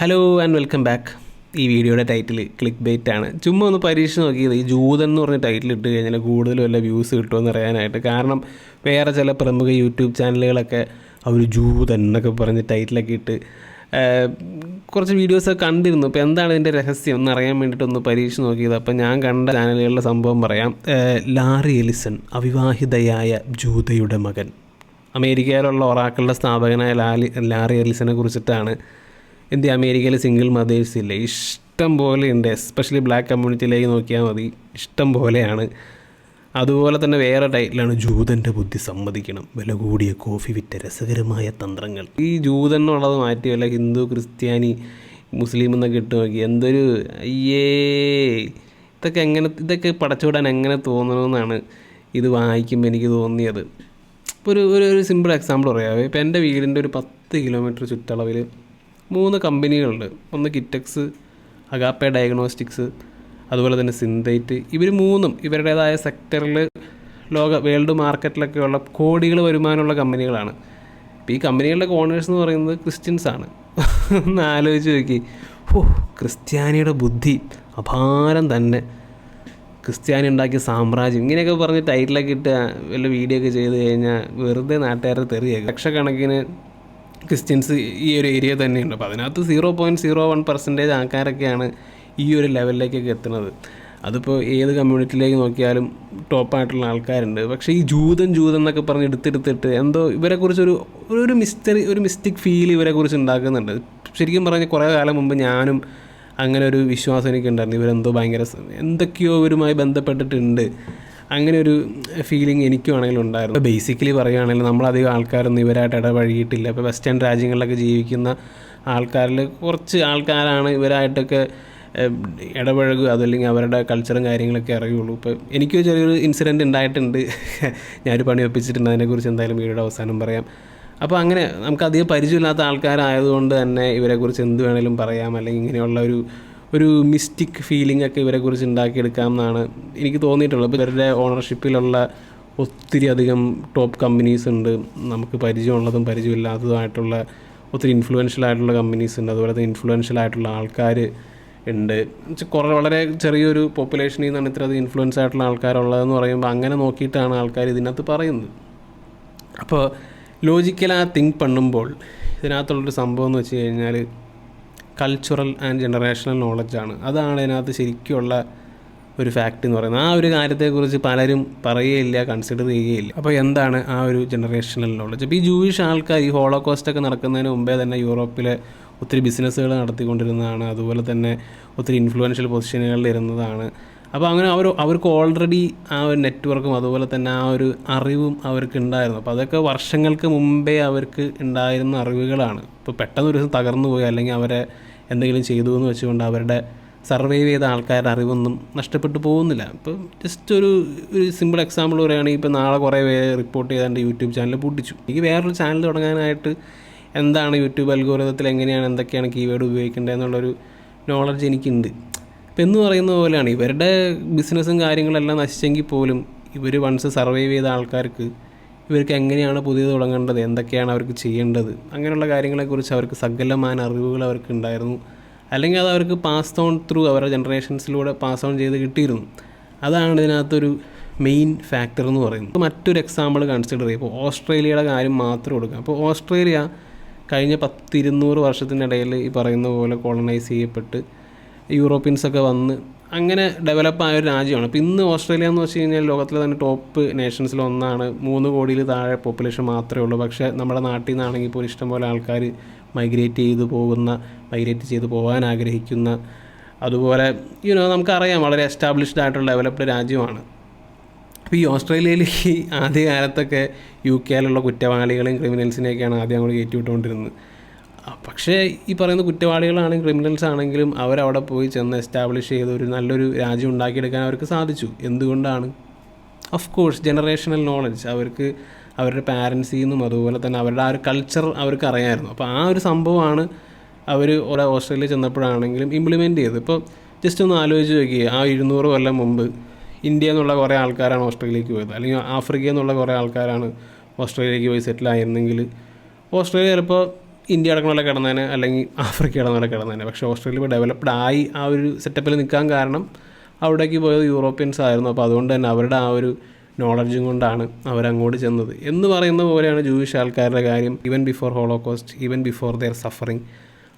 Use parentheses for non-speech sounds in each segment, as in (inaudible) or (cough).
Hello and welcome back ഈ വീഡിയോയുടെ title click byte ആണ്. ചുമ്മാ ഒന്ന് പരീക്ഷ നോക്കിയത്. ഈ ജൂതൻ എന്ന് പറഞ്ഞ ടൈറ്റിൽ ഇട്ട് കഴിഞ്ഞാൽ കൂടുതൽ വല്ല വ്യൂസ് കിട്ടുമെന്ന് അറിയാനായിട്ട്. കാരണം വേറെ ചില പ്രമുഖ യൂട്യൂബ് ചാനലുകളൊക്കെ അവർ ജൂതൻ എന്നൊക്കെ പറഞ്ഞ് ടൈറ്റിലൊക്കെ ഇട്ട് കുറച്ച് വീഡിയോസൊക്കെ കണ്ടിരുന്നു. അപ്പോൾ എന്താണ് ഇതിന്റെ രഹസ്യം? എന്ന് അറിയാൻ വേണ്ടിയിട്ട് ഒന്ന് പരീക്ഷ നോക്കിയത്. അപ്പോൾ ഞാൻ കണ്ട ചാനലുകളിലെ സംഭവം പറയാം. ലാറി എലിസൺ അവിവാഹിതയായ ജൂതയുടെ മകൻ. അമേരിക്കയിലുള്ള ഒറാക്കളുടെ സ്ഥാപകനായ ലാലി ലാറി എലിസനെ കുറിച്ചിട്ടാണ് ഇന്ത്യ അമേരിക്കയിലെ സിംഗിൾ മദേഴ്സ് ഇല്ല? ഇഷ്ടം പോലെ ഉണ്ട്. എസ്പെഷ്യലി ബ്ലാക്ക് കമ്മ്യൂണിറ്റിയിലേക്ക് നോക്കിയാൽ മതി. ഇഷ്ടം പോലെയാണ്. അതുപോലെ തന്നെ വേറെ ടൈറ്റിലാണ് ജൂതന്റെ ബുദ്ധി സമ്മതിക്കണം. വില കൂടിയ കോഫി വിറ്റ രസകരമായ തന്ത്രങ്ങൾ. ഈ ജൂതൻ എന്നുള്ളത് മാറ്റി വല്ല ഹിന്ദു ക്രിസ്ത്യാനി മുസ്ലിം എന്നൊക്കെ ഇട്ട് നോക്കി. എന്തൊരു അയ്യേ. ഇതൊക്കെ എങ്ങനെ ഇതൊക്കെ പടച്ചുവിടാൻ എങ്ങനെ തോന്നണമെന്നാണ് ഇത് വായിക്കുമ്പോൾ എനിക്ക് തോന്നിയത്. ഇപ്പോൾ ഒരു ഒരു സിമ്പിൾ എക്സാമ്പിൾ പറയാമേ ഇപ്പോൾ എന്റെ വീടിന്റെ ഒരു പത്ത് കിലോമീറ്റർ ചുറ്റളവിൽ മൂന്ന് കമ്പനികളുണ്ട്. ഒന്ന് കിറ്റക്സ് അഗാപ്പ ഡയഗ്നോസ്റ്റിക്സ് അതുപോലെ തന്നെ സിന്തൈറ്റ്. ഇവർ മൂന്നും ഇവരുടേതായ സെക്ടറിൽ ലോക വേൾഡ് മാർക്കറ്റിലൊക്കെയുള്ള കോടികൾ വരുമാനമുള്ള കമ്പനികളാണ്. ഇപ്പോൾ ഈ കമ്പനികളുടെ ഓണേഴ്സ് എന്ന് പറയുന്നത് ക്രിസ്ത്യൻസ് ആണ്. ഒന്ന് ആലോചിച്ച് നോക്കി. ഓ ക്രിസ്ത്യാനിയുടെ ബുദ്ധി അപാരം തന്നെ. ക്രിസ്ത്യാനി ഉണ്ടാക്കിയ സാമ്രാജ്യം. ഇങ്ങനെയൊക്കെ പറഞ്ഞ് ടൈറ്റിലൊക്കെ ഇട്ട് വല്ല വീഡിയോ ഒക്കെ ചെയ്ത് കഴിഞ്ഞാൽ വെറുതെ നാട്ടുകാരെ തെറിയേക്കും ലക്ഷക്കണക്കിന് ക്രിസ്ത്യൻസ് ഈ ഒരു ഏരിയ തന്നെയുണ്ട്. അപ്പോൾ അതിനകത്ത് zero point zero one percentage ആൾക്കാരൊക്കെയാണ് ഈ ഒരു ലെവലിലേക്കൊക്കെ എത്തുന്നത്. അതിപ്പോൾ ഏത് കമ്മ്യൂണിറ്റിയിലേക്ക് നോക്കിയാലും ടോപ്പായിട്ടുള്ള ആൾക്കാരുണ്ട്. പക്ഷേ ഈ ജൂതൻ ജൂതൻ എന്നൊക്കെ പറഞ്ഞ് എടുത്തെടുത്തിട്ട് എന്തോ ഇവരെക്കുറിച്ചൊരു ഒരു മിസ്റ്ററി ഒരു മിസ്റ്റിക് ഫീൽ ഇവരെക്കുറിച്ച് ഉണ്ടാക്കുന്നുണ്ട്. ശരിക്കും പറഞ്ഞാൽ കുറേ കാലം മുമ്പ് ഞാനും അങ്ങനെ ഒരു വിശ്വാസം എനിക്കുണ്ടായിരുന്നു. ഇവരെന്തോ ഭയങ്കര എന്തൊക്കെയോ ഇവരുമായി ബന്ധപ്പെട്ടിട്ടുണ്ട്. അങ്ങനെ ഒരു ഫീലിംഗ് എനിക്കും ആണെങ്കിലും ഉണ്ടായിരുന്നു. ബേസിക്കലി പറയുകയാണെങ്കിൽ നമ്മളധികം ആൾക്കാരൊന്നും ഇവരായിട്ട് ഇടപഴകിയിട്ടില്ല. ഇപ്പോൾ വെസ്റ്റേൺ രാജ്യങ്ങളിലൊക്കെ ജീവിക്കുന്ന ആൾക്കാരിൽ കുറച്ച് ആൾക്കാരാണ് ഇവരായിട്ടൊക്കെ ഇടപഴകുക അതല്ലെങ്കിൽ അവരുടെ കൾച്ചറും കാര്യങ്ങളൊക്കെ അറിയുള്ളൂ. ഇപ്പോൾ എനിക്ക് ചെറിയൊരു ഇൻസിഡന്റ് ഉണ്ടായിട്ടുണ്ട്. (laughs) ഞാനൊരു പണി ഒപ്പിച്ചിട്ടുണ്ട് അതിനെക്കുറിച്ച് എന്തായാലും വീഡിയോയുടെ അവസാനം പറയാം. അപ്പോൾ അങ്ങനെ നമുക്ക് അധികം പരിചയമില്ലാത്ത ആൾക്കാരായതുകൊണ്ട് തന്നെ ഇവരെക്കുറിച്ച് എന്ത് വേണേലും പറയാം. അല്ലെങ്കിൽ ഇങ്ങനെയുള്ള ഒരു ഒരു മിസ്റ്റിക് ഫീലിംഗ് ഒക്കെ ഇവരെക്കുറിച്ച് ഉണ്ടാക്കിയെടുക്കാം എന്നാണ് എനിക്ക് തോന്നിയിട്ടുള്ളത്. ഇവരുടെ ഓണർഷിപ്പിലുള്ള ഒത്തിരി അധികം ടോപ്പ് കമ്പനീസ് ഉണ്ട്. നമുക്ക് പരിചയമുള്ളതും പരിചയമില്ലാത്തതുമായിട്ടുള്ള ഒത്തിരി ഇൻഫ്ലുവൻഷ്യൽ ആയിട്ടുള്ള കമ്പനീസ് ഉണ്ട്. അതുപോലെ തന്നെ ഇൻഫ്ലുവൻഷ്യൽ ആയിട്ടുള്ള ആൾക്കാർ ഉണ്ട്. കുറേ വളരെ ചെറിയൊരു പോപ്പുലേഷനിൽ നിന്നാണ് ഇത്ര അധികം ഇൻഫ്ലുവൻസ് ആയിട്ടുള്ള ആൾക്കാരുള്ളതെന്ന് പറയുമ്പോൾ അങ്ങനെ നോക്കിയിട്ടാണ് ആൾക്കാർ ഇതിനകത്ത് പറയുന്നത്. അപ്പോൾ ലോജിക്കലാ തിങ്ക് പണ്ണുമ്പോൾ ഇതിനകത്തുള്ളൊരു സംഭവം എന്ന് വെച്ച് കഴിഞ്ഞാൽ കൾച്ചറൽ ആൻഡ് ജനറേഷണൽ നോളജാണ് അതാണ് അതിനകത്ത് ശരിക്കുള്ള ഒരു ഫാക്റ്റ് എന്ന് പറയുന്നത്. ആ ഒരു കാര്യത്തെക്കുറിച്ച് പലരും പറയുകയില്ല കൺസിഡർ ചെയ്യുകയില്ല. അപ്പോൾ എന്താണ് ആ ഒരു ജനറേഷണൽ നോളജ് അപ്പോൾ ഈ ജൂയിഷ് ആൾക്കാർ ഈ ഹോളോകോസ്റ്റ് ഒക്കെ നടക്കുന്നതിന് മുമ്പേ തന്നെ യൂറോപ്പിലെ ഒത്തിരി ബിസിനസ്സുകൾ നടത്തിക്കൊണ്ടിരുന്നതാണ്. അതുപോലെ തന്നെ ഒത്തിരി ഇൻഫ്ലുവൻഷ്യൽ പൊസിഷനുകളിൽ ഇരുന്നതാണ്. അപ്പോൾ അങ്ങനെ അവർ അവർക്ക് ഓൾറെഡി ആ ഒരു നെറ്റ്വർക്കും അതുപോലെ തന്നെ ആ ഒരു അറിവും അവർക്ക് ഉണ്ടായിരുന്നു. അപ്പോൾ അതൊക്കെ വർഷങ്ങൾക്ക് മുമ്പേ അവർക്ക് ഉണ്ടായിരുന്ന അറിവുകളാണ്. ഇപ്പോൾ പെട്ടെന്ന് ഒരു ദിവസം തകർന്നു പോയി അല്ലെങ്കിൽ അവരെ എന്തെങ്കിലും ചെയ്തു എന്ന് വെച്ചുകൊണ്ട് അവരുടെ സർവൈവ് ചെയ്ത ആൾക്കാരുടെ അറിവൊന്നും നഷ്ടപ്പെട്ടു പോകുന്നില്ല. ഇപ്പോൾ ജസ്റ്റ് ഒരു ഒരു സിമ്പിൾ എക്സാമ്പിൾ പറയുകയാണെങ്കിൽ ഇപ്പോൾ നാളെ കുറേ പേര് റിപ്പോർട്ട് ചെയ്ത് എന്റെ യൂട്യൂബ് ചാനൽ പൊട്ടിച്ചു. എനിക്ക് വേറൊരു ചാനൽ തുടങ്ങാനായിട്ട് എന്താണ് യൂട്യൂബ് അൽഗോരിതത്തിൽ എങ്ങനെയാണ് എന്തൊക്കെയാണ് കീവേഡ് ഉപയോഗിക്കേണ്ടത് എന്നുള്ളൊരു നോളജ് എനിക്കുണ്ട്. ഇപ്പം എന്ന് പറയുന്ന പോലെയാണ് ഇവരുടെ ബിസിനസ്സും കാര്യങ്ങളെല്ലാം നശിച്ചെങ്കിൽ പോലും ഇവർ വൺസ് സർവൈവ് ചെയ്ത ആൾക്കാർക്ക് ഇവർക്ക് എങ്ങനെയാണ് പുതിയത് തുടങ്ങേണ്ടത്? എന്തൊക്കെയാണ് അവർക്ക് ചെയ്യേണ്ടത്? അങ്ങനെയുള്ള കാര്യങ്ങളെക്കുറിച്ച് അവർക്ക് സകലമായ അറിവുകൾ അവർക്ക് ഉണ്ടായിരുന്നു. അല്ലെങ്കിൽ അത് അവർക്ക് പാസ് ഓൺ ത്രൂ അവരുടെ ജനറേഷൻസിലൂടെ പാസ് ഓൺ ചെയ്ത് കിട്ടിയിരുന്നു. അതാണ് ഇതിനകത്തൊരു മെയിൻ ഫാക്ടർ എന്ന് പറയുന്നത്. മറ്റൊരു എക്സാമ്പിൾ കൺസിഡർ ചെയ്യും ഇപ്പോൾ ഓസ്ട്രേലിയയുടെ കാര്യം മാത്രം കൊടുക്കുക അപ്പോൾ ഓസ്ട്രേലിയ കഴിഞ്ഞ പത്തിരുന്നൂറ് വർഷത്തിനിടയിൽ ഈ പറയുന്ന പോലെ കോളനൈസ് ചെയ്യപ്പെട്ട് യൂറോപ്യൻസൊക്കെ വന്ന് അങ്ങനെ ഡെവലപ്പ് ആയ ഒരു രാജ്യമാണ്. അപ്പോൾ ഇന്ന് ഓസ്ട്രേലിയ എന്ന് വെച്ച് കഴിഞ്ഞാൽ ലോകത്തിലെ തന്നെ ടോപ്പ് നേഷൻസിൽ ഒന്നാണ്. മൂന്ന് കോടിയിൽ താഴെ പോപ്പുലേഷൻ മാത്രമേ ഉള്ളൂ. പക്ഷേ നമ്മുടെ നാട്ടിൽ നിന്നാണെങ്കിൽ പോലും ഇഷ്ടംപോലെ ആൾക്കാർ മൈഗ്രേറ്റ് ചെയ്തു പോകുന്ന മൈഗ്രേറ്റ് ചെയ്തു പോകാൻ ആഗ്രഹിക്കുന്ന അതുപോലെ യുനോ നമുക്കറിയാം വളരെ എസ്റ്റാബ്ലിഷ്ഡ് ആയിട്ടുള്ള ഡെവലപ്ഡ് രാജ്യമാണ്. അപ്പോൾ ഈ ഓസ്ട്രേലിയയിൽ ഈ ആദ്യ കാലത്തൊക്കെ യു കെയിലുള്ള കുറ്റവാളികളെയും ക്രിമിനൽസിനെയൊക്കെയാണ് ആദ്യം അങ്ങോട്ട് കയറ്റി വിട്ടുകൊണ്ടിരുന്നത് ആ, പക്ഷേ ഈ പറയുന്ന കുറ്റവാളികളാണെങ്കിലും ക്രിമിനൽസ് ആണെങ്കിലും അവരവിടെ പോയി ചെന്ന് എസ്റ്റാബ്ലിഷ് ചെയ്ത് ഒരു നല്ലൊരു രാജ്യം ഉണ്ടാക്കിയെടുക്കാൻ അവർക്ക് സാധിച്ചു. എന്തുകൊണ്ടാണ്? ഓഫ് കോഴ്സ് ജനറേഷണൽ നോളജ് അവർക്ക് അവരുടെ പാരൻസിൽ നിന്നും അതുപോലെ തന്നെ അവരുടെ ആ ഒരു കൾച്ചർ അവർക്ക് അറിയാമായിരുന്നു അപ്പോൾ ആ ഒരു സംഭവമാണ് അവർ ഓരോ ഓസ്ട്രേലിയ ചെന്നപ്പോഴാണെങ്കിലും ഇംപ്ലിമെന്റ് ചെയ്തത്. ഇപ്പോൾ ജസ്റ്റ് ഒന്ന് ആലോചിച്ച് നോക്കിയേ ആ ഇരുന്നൂറ് കൊല്ലം മുമ്പ് ഇന്ത്യ എന്നുള്ള കുറേ ആൾക്കാരാണ് ഓസ്ട്രേലിയക്ക് പോയത്. അല്ലെങ്കിൽ ആഫ്രിക്ക എന്നുള്ള കുറേ ആൾക്കാരാണ് ഓസ്ട്രേലിയക്ക് പോയി സെറ്റിൽ ആയിരുന്നെങ്കിൽ ഓസ്ട്രേലിയ ചിലപ്പോൾ ഇന്ത്യ അടക്കമുള്ള കിടന്നേനെ അല്ലെങ്കിൽ ആഫ്രിക്ക അടക്കമുള്ള കിടന്നേനെ പക്ഷേ ഓസ്ട്രേലിയ ഇപ്പോൾ ഡെവലപ്ഡ് ആയി ആ ഒരു സെറ്റപ്പിൽ നിൽക്കാൻ കാരണം അവിടേക്ക് പോയത് യൂറോപ്യൻസ് ആയിരുന്നു. അപ്പോൾ അതുകൊണ്ട് തന്നെ അവരുടെ ആ ഒരു നോളജും കൊണ്ടാണ് അവരങ്ങോട്ട് ചെന്നത്. എന്ന് പറയുന്ന പോലെയാണ് ജൂയിഷ് ആൾക്കാരുടെ കാര്യം. Even before Holocaust even before their suffering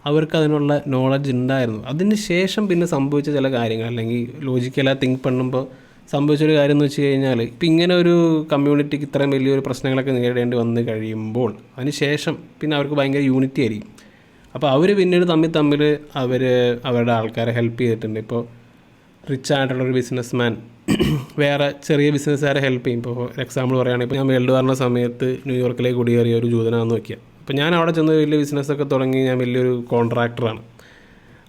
അവർക്ക് അതിനുള്ള നോളജ് ഉണ്ടായിരുന്നു. അതിന് ശേഷം പിന്നെ സംഭവിച്ച ചില കാര്യങ്ങൾ. അല്ലെങ്കിൽ ലോജിക്കലായി തിങ്ക് പണ്ണുമ്പോൾ സംഭവിച്ചൊരു കാര്യം എന്ന് വെച്ച് കഴിഞ്ഞാൽ ഇപ്പം ഇങ്ങനെ ഒരു കമ്മ്യൂണിറ്റിക്ക് ഇത്രയും വലിയൊരു പ്രശ്നങ്ങളൊക്കെ നേരിടേണ്ടി വന്ന് കഴിയുമ്പോൾ അതിന് ശേഷം പിന്നെ അവർക്ക് ഭയങ്കര യൂണിറ്റി ആയിരിക്കും. അപ്പോൾ അവർ പിന്നീട് തമ്മിൽ തമ്മിൽ അവർ അവരുടെ ആൾക്കാരെ ഹെൽപ്പ് ചെയ്തിട്ടുണ്ട്. ഇപ്പോൾ റിച്ച് ആയിട്ടുള്ളൊരു ബിസിനസ് മാൻ വേറെ ചെറിയ ബിസിനസ്സുകാരെ ഹെൽപ്പ് ചെയ്യും. ഇപ്പോൾ ഫോർ എക്സാമ്പിൾ പറയുകയാണെങ്കിൽ ഇപ്പോൾ ഞാൻ വേൾഡ് വാറിന്റെ സമയത്ത് ന്യൂയോർക്കിലേക്ക് കുടിയേറിയ ഒരു ജൂതനാന്ന് നോക്കിയാൽ അപ്പോൾ ഞാൻ അവിടെ ചെന്ന് വലിയ ബിസിനസ്സൊക്കെ തുടങ്ങി ഞാൻ വലിയൊരു കോൺട്രാക്ടറാണ്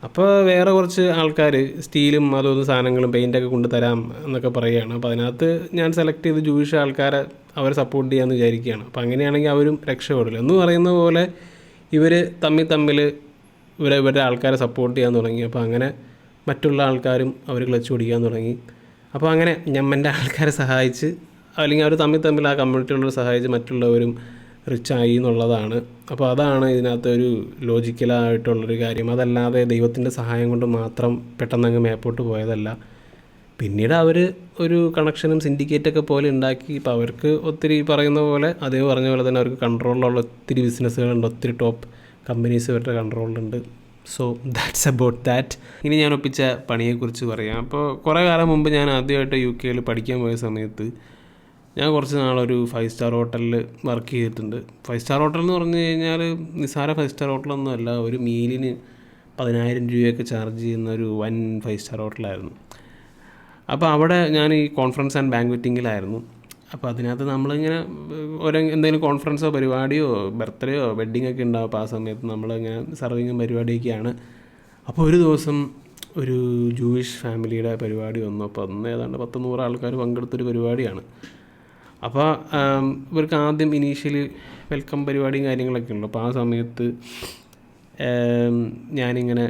അപ്പോൾ വേറെ കുറച്ച് ആൾക്കാർ സ്റ്റീലും അതും സാധനങ്ങളും പെയിന്റൊക്കെ കൊണ്ട് തരാം എന്നൊക്കെ പറയുകയാണ്. അപ്പോൾ അതിനകത്ത് ഞാൻ സെലക്ട് ചെയ്ത് ജൂയിഷ് ആൾക്കാരെ അവരെ സപ്പോർട്ട് ചെയ്യാമെന്ന് വിചാരിക്കുകയാണ്. അപ്പോൾ അങ്ങനെയാണെങ്കിൽ അവരും രക്ഷപ്പെടില്ല. എന്ന് പറയുന്ന പോലെ ഇവർ തമ്മിൽ തമ്മിൽ ഇവരെ ഇവരുടെ ആൾക്കാരെ സപ്പോർട്ട് ചെയ്യാൻ തുടങ്ങി. അപ്പോൾ അങ്ങനെ മറ്റുള്ള ആൾക്കാരും അവർ ക്ലച്ച് പിടിക്കാൻ തുടങ്ങി. അപ്പോൾ അങ്ങനെ ഞമ്മന്റെ ആൾക്കാരെ സഹായിച്ച് അല്ലെങ്കിൽ അവർ തമ്മിൽ തമ്മിൽ ആ കമ്മ്യൂണിറ്റിയുള്ളവർ സഹായിച്ച് മറ്റുള്ളവരും റിച്ചായി എന്നുള്ളതാണ്. അപ്പോൾ അതാണ് ഇതിനകത്ത് ഒരു ലോജിക്കലായിട്ടുള്ളൊരു കാര്യം. അതല്ലാതെ ദൈവത്തിന്റെ സഹായം കൊണ്ട് മാത്രം പെട്ടെന്നങ്ങ് മേപ്പോട്ട് പോയതല്ല. പിന്നീട് അവർ ഒരു കണക്ഷനും സിൻഡിക്കേറ്റൊക്കെ പോലെ ഉണ്ടാക്കി. ഇപ്പോൾ അവർക്ക് ഒത്തിരി പറയുന്ന പോലെ അതേ പറഞ്ഞ പോലെ തന്നെ അവർക്ക് കൺട്രോളിലുള്ള ഒത്തിരി ബിസിനസ്സുകളുണ്ട്. ഒത്തിരി ടോപ്പ് കമ്പനീസ് ഇവരുടെ കൺട്രോളിലുണ്ട്. So that's about that. ഇനി ഞാൻ ഒപ്പിച്ച പണിയെക്കുറിച്ച് പറയാം. അപ്പോൾ കുറേ കാലം മുമ്പ് ഞാൻ ആദ്യമായിട്ട് യു കെയിൽ പഠിക്കാൻ പോയ സമയത്ത് ഞാൻ കുറച്ച് നാളൊരു ഫൈവ് സ്റ്റാർ ഹോട്ടലിൽ വർക്ക് ചെയ്തിട്ടുണ്ട്. ഫൈവ് സ്റ്റാർ ഹോട്ടൽ എന്ന് പറഞ്ഞു കഴിഞ്ഞാൽ നിസ്സാര ഫൈവ് സ്റ്റാർ ഹോട്ടലൊന്നും അല്ല. ഒരു മീലിന് പതിനായിരം രൂപയൊക്കെ ചാർജ് ചെയ്യുന്ന ഒരു വൻ ഫൈവ് സ്റ്റാർ ഹോട്ടലായിരുന്നു അപ്പോൾ അവിടെ ഞാൻ ഈ കോൺഫറൻസ് ആൻഡ് ബാങ്ക്വറ്റിങ്ങിലായിരുന്നു അപ്പോൾ അതിനകത്ത് നമ്മളിങ്ങനെ ഓരോ എന്തെങ്കിലും കോൺഫറൻസോ പരിപാടിയോ ബർത്ത്ഡേയോ വെഡ്ഡിംഗ് ഒക്കെ ഉണ്ടാവും. അപ്പോൾ ആ സമയത്ത് നമ്മളിങ്ങനെ സർവിങ്ങും പരിപാടിയൊക്കെയാണ്. അപ്പോൾ ഒരു ദിവസം ഒരു ജൂയിഷ് ഫാമിലിയുടെ പരിപാടി വന്നു. അപ്പോൾ അന്ന് ഏതാണ്ട് പത്ത് നൂറ് ആൾക്കാർ പങ്കെടുത്തൊരു പരിപാടിയാണ്. അപ്പോൾ ഇവർക്ക് ആദ്യം ഇനീഷ്യലി വെൽക്കം പരിപാടിയും കാര്യങ്ങളൊക്കെ ഉണ്ട്. അപ്പോൾ ആ സമയത്ത് ഞാനിങ്ങനെ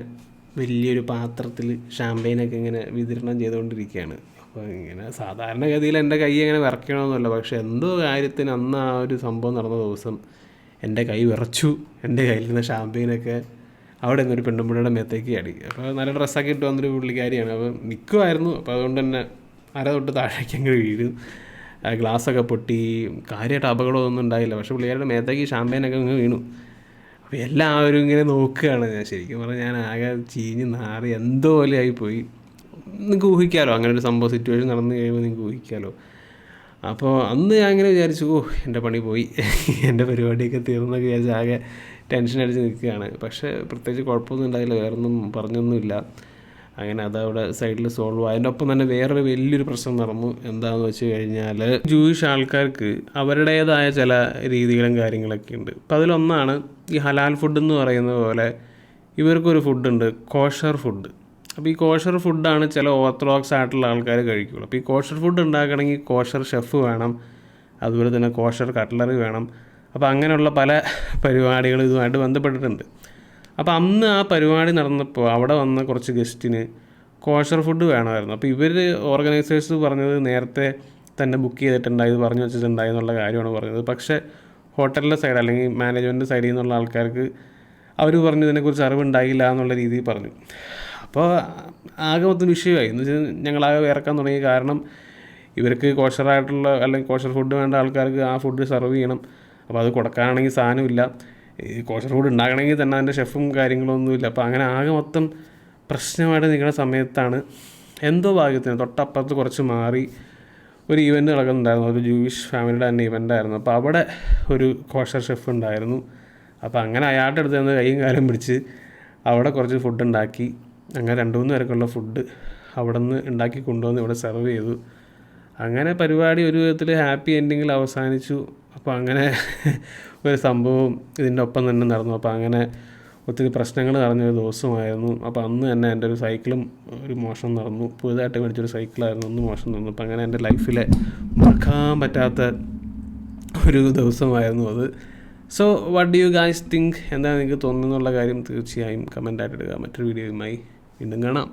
വലിയൊരു പാത്രത്തിൽ ഷാമ്പയിനൊക്കെ ഇങ്ങനെ വിതരണം ചെയ്തുകൊണ്ടിരിക്കുകയാണ്. അപ്പോൾ ഇങ്ങനെ സാധാരണഗതിയിൽ എന്റെ കൈ അങ്ങനെ വിറയ്ക്കണമെന്നല്ല. പക്ഷേ എന്തോ കാര്യത്തിന് അന്ന് ആ ഒരു സംഭവം നടന്ന ദിവസം എന്റെ കൈ വിറച്ചു. എന്റെ കയ്യിൽ നിന്ന് ഷാമ്പയിനൊക്കെ അവിടെ നിന്നൊരു പെണ്ണുമ്പിള്ളയുടെ മേത്തേക്ക് അടി അപ്പോൾ നല്ല ഡ്രസ്സൊക്കെ ഇട്ട് വന്നൊരു പുള്ളിക്കാരിയാണ്. അപ്പോൾ നിൽക്കുമായിരുന്നു അപ്പോൾ അതുകൊണ്ട് തന്നെ അര തൊട്ട് താഴേക്ക് അങ്ങ് വീഴും. ഗ്ലാസ്സൊക്കെ പൊട്ടി കാര്യമായിട്ട് അപകടമൊന്നും ഉണ്ടായില്ല. പക്ഷേ പുള്ളിക്കാരുടെ മേത്തേക്ക് ഷാമ്പയിനൊക്കെ അങ്ങ് വീണു. അപ്പോൾ എല്ലാവരും ഇങ്ങനെ നോക്കുകയാണ് ഞാൻ. ശരിക്കും പറഞ്ഞാൽ ഞാൻ ആകെ ചീഞ്ഞ് നാറി എന്തോ പോലെ ആയിപ്പോയി. നിങ്ങൾക്ക് ഊഹിക്കാമല്ലോ അങ്ങനെ ഒരു സംഭവം സിറ്റുവേഷൻ നടന്നു കഴിയുമ്പോൾ നിങ്ങൾക്ക് ഊഹിക്കാമല്ലോ അപ്പോൾ അന്ന് ഞാൻ ഇങ്ങനെ വിചാരിച്ചു ഓ എന്റെ പണി പോയി. എന്റെ പരിപാടിയൊക്കെ തീർന്നൊക്കെ വിചാരിച്ച് ആകെ ടെൻഷൻ അടിച്ച് നിൽക്കുകയാണ്. പക്ഷേ പ്രത്യേകിച്ച് കുഴപ്പമൊന്നും ഉണ്ടായില്ല. വേറൊന്നും പറഞ്ഞൊന്നുമില്ല. അങ്ങനെ അതവിടെ സൈഡിൽ സോൾവ് ആയി. അതിന്റെ ഒപ്പം തന്നെ വേറൊരു വലിയൊരു പ്രശ്നം നടന്നു. എന്താണെന്ന് വെച്ച് കഴിഞ്ഞാൽ ജൂയിഷ് ആൾക്കാർക്ക് അവരുടേതായ ചില രീതികളും കാര്യങ്ങളൊക്കെ ഉണ്ട്. അപ്പം അതിലൊന്നാണ് ഈ ഹലാൽ ഫുഡ് എന്ന് പറയുന്ന പോലെ ഇവർക്കൊരു ഫുഡുണ്ട് കോഷർ ഫുഡ് അപ്പോൾ ഈ കോഷർ ഫുഡാണ് ചില ഓർത്തഡോക്സ് ആയിട്ടുള്ള ആൾക്കാർ കഴിക്കുള്ളൂ. അപ്പോൾ ഈ കോഷർ ഫുഡ് ഉണ്ടാക്കണമെങ്കിൽ കോഷർ ഷെഫ് വേണം അതുപോലെ തന്നെ കോഷർ കട്ട്ലറി വേണം. അപ്പോൾ അങ്ങനെയുള്ള പല (laughs) പരിപാടികളും ഇതുമായിട്ട് ബന്ധപ്പെട്ടിട്ടുണ്ട്. അപ്പോൾ അന്ന് ആ പരിപാടി നടന്നപ്പോൾ അവിടെ വന്ന കുറച്ച് ഗസ്റ്റിന് കോഷർ ഫുഡ് വേണമായിരുന്നു. അപ്പോൾ ഇവർ ഓർഗനൈസേഴ്സ് പറഞ്ഞത് നേരത്തെ തന്നെ ബുക്ക് ചെയ്തിട്ടുണ്ടായി ഇത് പറഞ്ഞു വെച്ചിട്ടുണ്ടായി എന്നുള്ള കാര്യമാണ് പറഞ്ഞത്. പക്ഷേ ഹോട്ടലിന്റെ സൈഡ് അല്ലെങ്കിൽ മാനേജ്മെന്റ് സൈഡിൽ നിന്നുള്ള ആൾക്കാർക്ക് അവർ പറഞ്ഞു ഇതിനെക്കുറിച്ച് അറിവുണ്ടായില്ല എന്നുള്ള രീതിയിൽ പറഞ്ഞു. അപ്പോൾ ആകെ മൊത്തം വിഷയമായി. എന്ന് വെച്ചാൽ ഞങ്ങളാകെ ഇറക്കാൻ തുടങ്ങിയ കാരണം ഇവർക്ക് കോഷറായിട്ടുള്ള അല്ലെങ്കിൽ കോഷർ ഫുഡ് വേണ്ട ആൾക്കാർക്ക് ആ ഫുഡ് സെർവ് ചെയ്യണം. അപ്പോൾ അത് കൊടുക്കാനാണെങ്കിൽ സാധനമില്ല ഈ കോഷർ ഫുഡ് ഉണ്ടാക്കണമെങ്കിൽ തന്നെ അതിന്റെ ഷെഫും കാര്യങ്ങളൊന്നുമില്ല അപ്പോൾ അങ്ങനെ ആകെ മൊത്തം പ്രശ്നമായിട്ട് നിൽക്കുന്ന സമയത്താണ് എന്തോ ഭാഗ്യത്തിന് തൊട്ടപ്പുറത്ത് കുറച്ച് മാറി ഒരു ഈവന്റ് നടക്കുന്നുണ്ടായിരുന്നു. ഒരു ജൂയിഷ് ഫാമിലിയുടെ തന്നെ ഇവന്റ് ആയിരുന്നു. അപ്പോൾ അവിടെ ഒരു കോഷർ ഷെഫ് ഉണ്ടായിരുന്നു. അപ്പോൾ അങ്ങനെ അയാളുടെ അടുത്ത് നിന്ന് കൈയും കാലം പിടിച്ച് അവിടെ കുറച്ച് ഫുഡ് ഉണ്ടാക്കി. അങ്ങനെ രണ്ട് മൂന്ന് ഫുഡ് അവിടെ നിന്ന് ഉണ്ടാക്കി കൊണ്ടുവന്ന് ഇവിടെ സെർവ് ചെയ്തു. അങ്ങനെ പരിപാടി ഒരു വിധത്തിൽ ഹാപ്പി എൻഡിങ്ങിൽ അവസാനിച്ചു. അപ്പോൾ അങ്ങനെ ഒരു സംഭവം ഇതിന്റെ ഒപ്പം തന്നെ നടന്നു. അപ്പോൾ അങ്ങനെ ഒത്തിരി പ്രശ്നങ്ങൾ നടന്നൊരു ദിവസമായിരുന്നു. അപ്പോൾ അന്ന് തന്നെ എന്റെ ഒരു സൈക്കിളും ഒരു മോഷണം നടന്നു. പുതുതായിട്ട് മേടിച്ചൊരു സൈക്കിളായിരുന്നു. ഒന്ന് മോഷണം നടന്നു. അപ്പോൾ അങ്ങനെ എന്റെ ലൈഫിലെ മറക്കാൻ പറ്റാത്ത ഒരു ദിവസമായിരുന്നു അത്. So what do you guys think എന്താണ് നിങ്ങൾക്ക് തോന്നുന്നുള്ള കാര്യം തീർച്ചയായും കമന്റായിട്ട് എടുക്കുക മറ്റൊരു വീഡിയോയുമായി വീണ്ടും കാണാം.